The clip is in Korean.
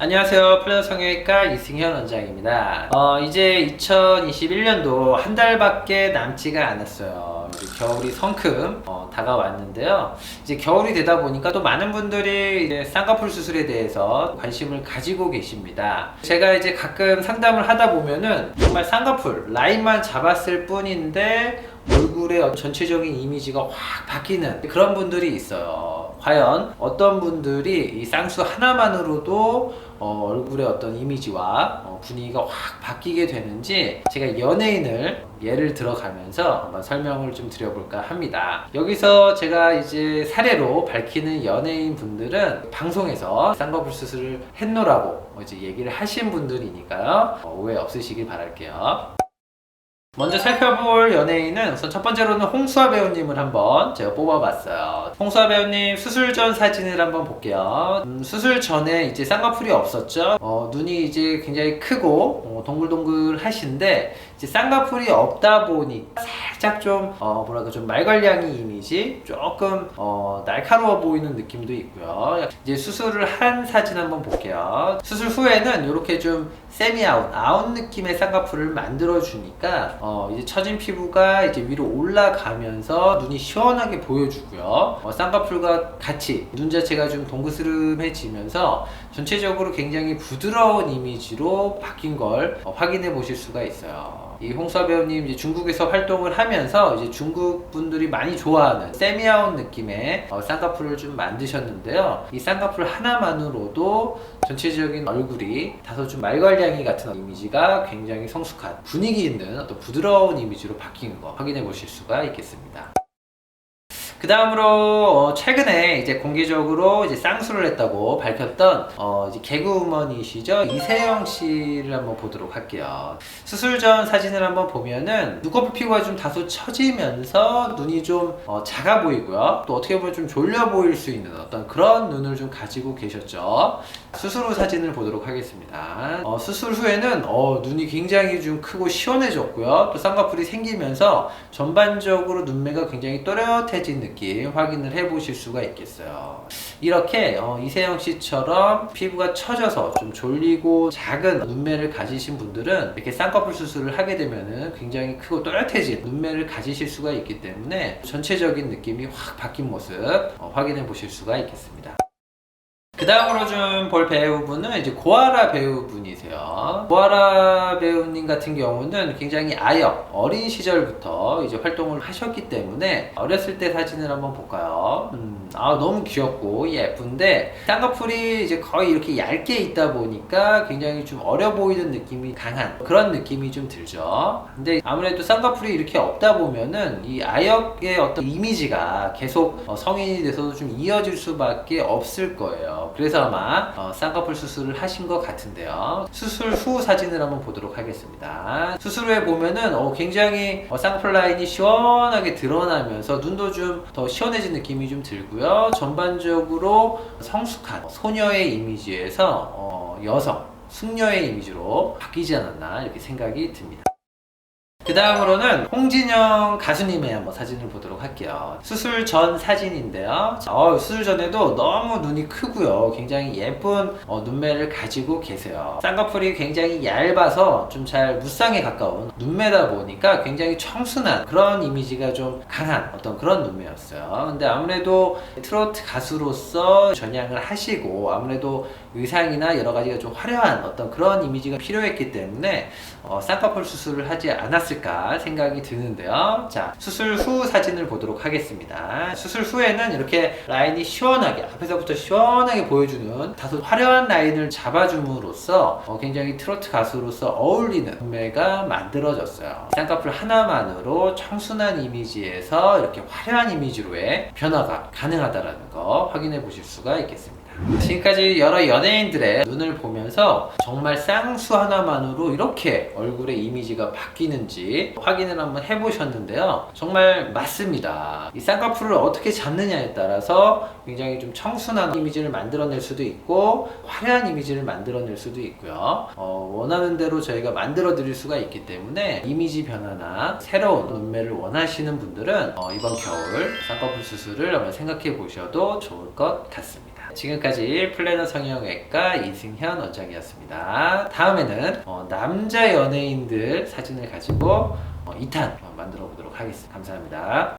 안녕하세요. 플래너 성형외과 이승현 원장입니다. 어, 이제 2021년도 한 달밖에 남지가 않았어요. 겨울이 성큼 어, 다가왔는데요. 이제 겨울이 되다 보니까 또 많은 분들이 이제 쌍꺼풀 수술에 대해서 관심을 가지고 계십니다. 제가 이제 가끔 상담을 하다 보면은 정말 쌍꺼풀 라인만 잡았을 뿐인데 얼굴의 전체적인 이미지가 확 바뀌는 그런 분들이 있어요. 과연 어떤 분들이 이 쌍수 하나만으로도 어, 얼굴의 어떤 이미지와 어, 분위기가 확 바뀌게 되는지 제가 연예인을 예를 들어가면서 한번 설명을 좀 드려볼까 합니다. 여기서 제가 이제 사례로 밝히는 연예인 분들은 방송에서 쌍꺼풀 수술을 했노라고 이제 얘기를 하신 분들이니까요. 어, 오해 없으시길 바랄게요. 먼저 살펴볼 연예인은 우선 첫 번째로는 홍수아 배우님을 한번 제가 뽑아봤어요. 홍수아 배우님 수술 전 사진을 한번 볼게요. 음, 수술 전에 이제 쌍꺼풀이 없었죠. 어, 눈이 이제 굉장히 크고 어, 동글동글 하신데 이제 쌍꺼풀이 없다 보니 살짝 좀 어, 뭐랄까 좀 말괄량이 이미지 조금 어, 날카로워 보이는 느낌도 있고요. 이제 수술을 한 사진 한번 볼게요. 수술 후에는 이렇게 좀 세미 아웃, 아웃 느낌의 쌍꺼풀을 만들어 주니까 어, 이제 처진 피부가 이제 위로 올라가면서 눈이 시원하게 보여주고요. 어, 쌍꺼풀과 같이 눈 자체가 좀 동그스름해지면서 전체적으로 굉장히 부드러운 이미지로 바뀐 걸 어, 확인해 보실 수가 있어요. 이 홍수아 배우님 이제 중국에서 활동을 하면 서 이제 중국 분들이 많이 좋아하는 세미아웃 느낌의 어, 쌍꺼풀을 좀 만드셨는데요. 이 쌍꺼풀 하나만으로도 전체적인 얼굴이 다소 좀 말괄량이 같은 이미지가 굉장히 성숙한 분위기 있는 어떤 부드러운 이미지로 바뀐 거 확인해 보실 수가 있겠습니다. 그 다음으로 어, 최근에 이제 공개적으로 이제 쌍수를 했다고 밝혔던 어, 이제 개그우먼이시죠 이세영 씨를 한번 보도록 할게요. 수술 전 사진을 한번 보면은 눈꺼풀 피부가 좀 다소 처지면서 눈이 좀 어, 작아 보이고요. 또 어떻게 보면 좀 졸려 보일 수 있는 어떤 그런 눈을 좀 가지고 계셨죠. 수술 후 사진을 보도록 하겠습니다. 어, 수술 후에는 어, 눈이 굉장히 좀 크고 시원해졌고요. 또 쌍꺼풀이 생기면서 전반적으로 눈매가 굉장히 또렷해진 느낌 확인을 해보실 수가 있겠어요. 이렇게 어, 이세영 씨처럼 피부가 처져서 좀 졸리고 작은 눈매를 가지신 분들은 이렇게 쌍꺼풀 수술을 하게 되면은 굉장히 크고 또렷해진 눈매를 가지실 수가 있기 때문에 전체적인 느낌이 확 바뀐 모습 어, 확인해 보실 수가 있겠습니다. 그 다음으로 좀 볼 배우분은 이제 고아라 배우분 이세요. 고아라 배우님 같은 경우는 굉장히 아역, 어린 시절부터 이제 활동을 하셨기 때문에 어렸을 때 사진을 한번 볼까요? 음, 아, 너무 귀엽고 예쁜데 쌍꺼풀이 이제 거의 이렇게 얇게 있다 보니까 굉장히 좀 어려 보이는 느낌이 강한 그런 느낌이 좀 들죠. 근데 아무래도 쌍꺼풀이 이렇게 없다 보면은 이 아역의 어떤 이미지가 계속 어, 성인이 돼서도 좀 이어질 수밖에 없을 거예요. 그래서 아마 어, 쌍꺼풀 수술을 하신 것 같은데요. 수술 후 사진을 한번 보도록 하겠습니다. 수술 후에 보면은 어, 굉장히 어, 쌍꺼풀 라인이 시원하게 드러나면서 눈도 좀 더 시원해진 느낌이 좀 들고요. 전반적으로 성숙한 소녀의 이미지에서 어, 여성, 숙녀의 이미지로 바뀌지 않았나 이렇게 생각이 듭니다. 그 다음으로는 홍진영 가수님의 한번 사진을 보도록 할게요. 수술 전 사진인데요. 자, 어, 수술 전에도 너무 눈이 크고요. 굉장히 예쁜 어, 눈매를 가지고 계세요. 쌍꺼풀이 굉장히 얇아서 좀 잘 무쌍에 가까운 눈매다 보니까 굉장히 청순한 그런 이미지가 좀 강한 어떤 그런 눈매였어요. 근데 아무래도 트로트 가수로서 전향을 하시고 아무래도 의상이나 여러 가지가 좀 화려한 어떤 그런 이미지가 필요했기 때문에 어, 쌍꺼풀 수술을 하지 않았을까 생각이 드는데요. 자, 수술 후 사진을 보도록 하겠습니다. 수술 후에는 이렇게 라인이 시원하게, 앞에서부터 시원하게 보여주는 다소 화려한 라인을 잡아줌으로써 어, 굉장히 트로트 가수로서 어울리는 눈매가 만들어졌어요. 쌍꺼풀 하나만으로 청순한 이미지에서 이렇게 화려한 이미지로의 변화가 가능하다는 거 확인해 보실 수가 있겠습니다. 지금까지 여러 연예인들의 눈을 보면서 정말 쌍수 하나만으로 이렇게 얼굴의 이미지가 바뀌는지 확인을 한번 해보셨는데요. 정말 맞습니다. 이 쌍꺼풀을 어떻게 잡느냐에 따라서 굉장히 좀 청순한 이미지를 만들어낼 수도 있고 화려한 이미지를 만들어낼 수도 있고요. 어, 원하는 대로 저희가 만들어 드릴 수가 있기 때문에 이미지 변화나 새로운 눈매를 원하시는 분들은 어, 이번 겨울 쌍꺼풀 수술을 한번 생각해 보셔도 좋을 것 같습니다. 지금까지 플래너 성형외과 이승현 원장이었습니다. 다음에는 어, 남자 연예인들 사진을 가지고 어, 2탄 만들어 보도록 하겠습니다. 감사합니다.